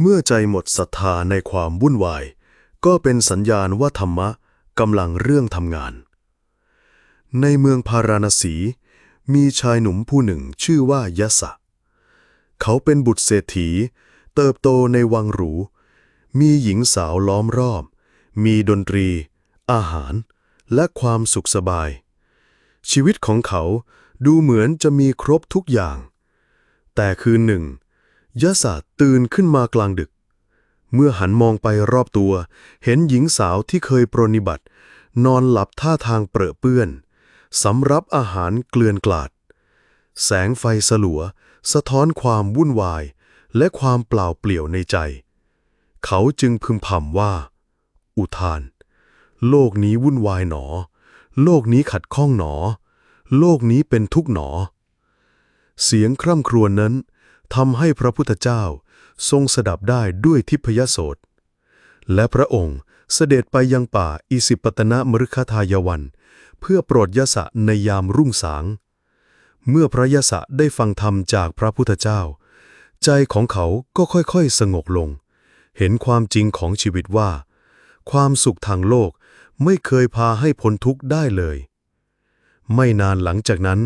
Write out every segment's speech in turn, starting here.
เมื่อใจหมดศรัทธาในความวุ่นวาย ก็เป็นสัญญาณว่าธรรมะกำลังเรื่องทำงาน ในเมืองพาราณสี มีชายหนุ่มผู้หนึ่งชื่อว่ายะสะ เขาเป็นบุตรเศรษฐี เติบโตในวังหรู มีหญิงสาวล้อมรอบ มีดนตรี อาหาร และความสุขสบาย ชีวิตของเขาดูเหมือนจะมีครบทุกอย่าง แต่คืนหนึ่ง ยะสะตื่นขึ้นมากลางดึก เมื่อหันมองไปรอบตัว เห็นหญิงสาวที่เคยปรนนิบัติ นอนหลับท่าทางเปรอะเปื้อน สำรับอาหารเกลื่อนกลาด แสงไฟสลัว สะท้อนความวุ่นวาย และความเปล่าเปลี่ยวในใจ เขาจึงพึมพำว่า อุทาน โลกนี้วุ่นวายหนอ โลกนี้ขัดข้องหนอ โลกนี้เป็นทุกหนอ เสียงคร่ำครวญนั้น ทำให้พระพุทธเจ้าทรงสดับได้ด้วยทิพยโสตและพระองค์เสด็จไปยังป่าอิสิปตนมฤคทายวัน เพื่อโปรดยสะในยามรุ่งสาง เมื่อพระยสะได้ฟังธรรมจากพระพุทธเจ้า ใจของเขาก็ค่อยๆสงบลง เห็นความจริงของชีวิตว่า ความสุขทางโลกไม่เคยพาให้พ้นทุกข์ได้เลย ไม่นานหลังจากนั้น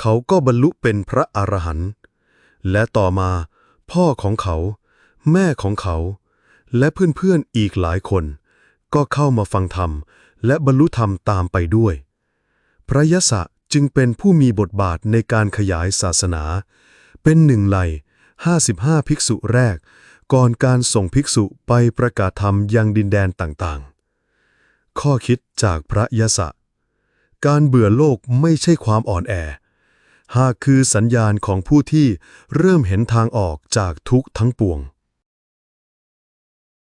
เขาก็บรรลุเป็นพระอรหันต์ และต่อมาพ่อของเขา แม่ของเขา และเพื่อนๆอีกหลายคน ก็เข้ามาฟังธรรม และบรรลุธรรมตามไปด้วย พระยศะจึงเป็นผู้มีบทบาทในการขยายศาสนา เป็นหนึ่งใน55 ภิกษุแรก ก่อนการส่งภิกษุไปประกาศธรรมยังดินแดนต่างๆ ข้อคิดจากพระยศะการเบื่อโลกไม่ใช่ความอ่อนแอ หากคือสัญญาณของผู้ที่เริ่มเห็นทางออกจากทุกทั้งปวง